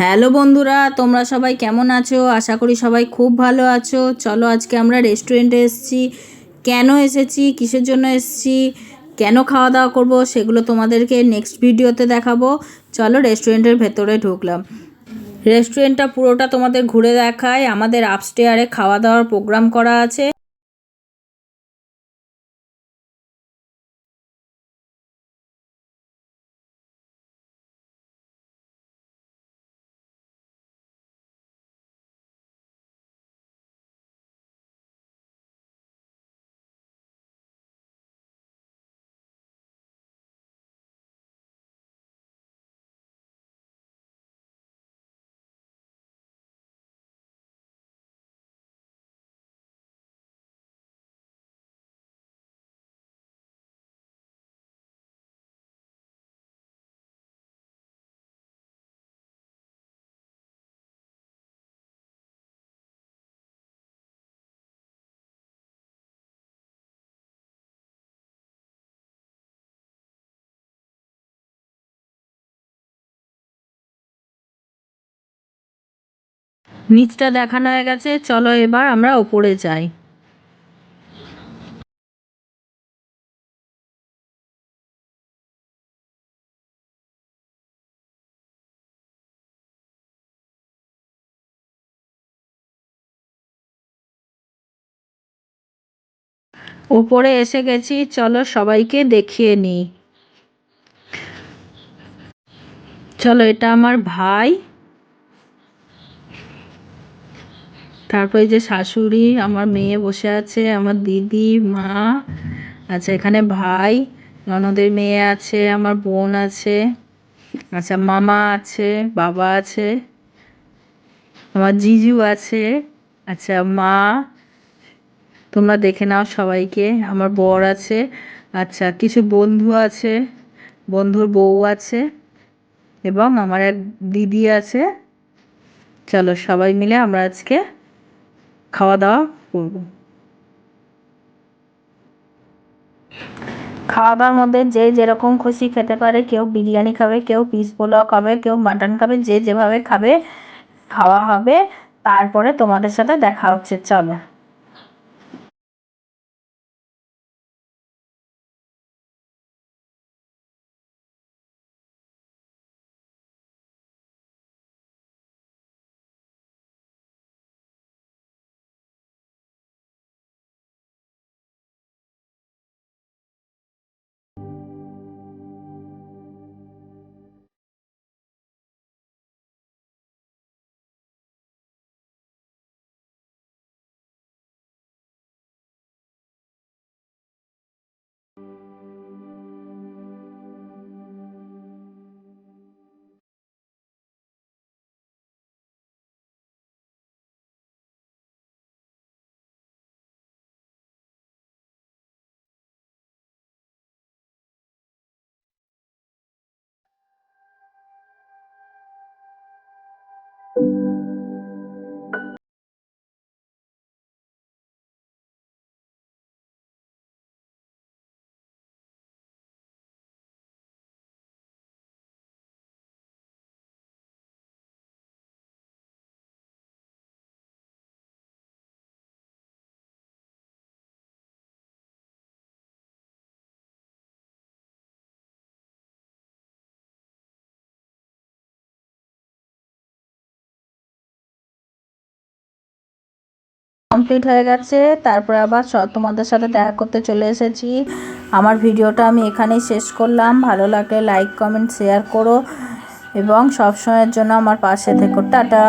Hello বন্ধুরা, তোমরা সবাই কেমন আছো? আশা করি সবাই খুব ভালো আছো। চলো আজকে আমরা রেস্টুরেন্টে এসেছি। কেন এসেছি? কিসের জন্য এসেছি? কেন খাওয়া দাওয়া করব? সেগুলো তোমাদেরকে নেক্সট ভিডিওতে দেখাবো। চলো রেস্টুরেন্টের ভেতরে ঢুকলাম। রেস্টুরেন্টটা পুরোটা তোমাদের ঘুরে দেখায়। আমাদের আপস্টেয়ারে খাওয়া দাওয়ার প্রোগ্রাম করা আছে। নিচটা দেখানো হয়ে গেছে, চলো এবার আমরা ওপরে যাই। ওপরে এসে গেছি, চলো সবাইকে দেখিয়ে নিই। চলো, এটা আমার ভাই। তারপরে যে শাশুড়ি, আমার মেয়ে বসে আছে, আমার দিদি, মা আচ্ছা এখানে ভাই, ননদের মেয়ে আছে, আমার বোন আছে আচ্ছা মামা আছে, বাবা আছে, আমার জিজু আছে আচ্ছা মা, তোমরা দেখে নাও সবাইকে, আমার বর আছে আচ্ছা কিছু বন্ধু আছে, বন্ধুর বউ আছে, এবং আমার এক দিদি আছে। চলো সবাই মিলে আমরা আজকে খাওয়া দাওয়া করব। খাওয়া দাওয়ার মধ্যে যে যেরকম খুশি খেতে পারে, কেউ বিরিয়ানি খাবে, কেউ পিস পোলাও খাবে, কেউ মাটন খাবে, যে যেভাবে খাবে, খাওয়া হবে। তারপরে তোমাদের সাথে দেখা হচ্ছে, চলো। কমপ্লিট হয়ে গেছে। তারপর আবার তোমাদের সাথে দেখা করতে চলে এসেছি। আমার ভিডিওটা আমি এখানেই শেষ করলাম। ভালো লাগলে লাইক কমেন্ট শেয়ার করো। এবং সবসময়ের জন্য আমার পাশে থেকো। টাটা!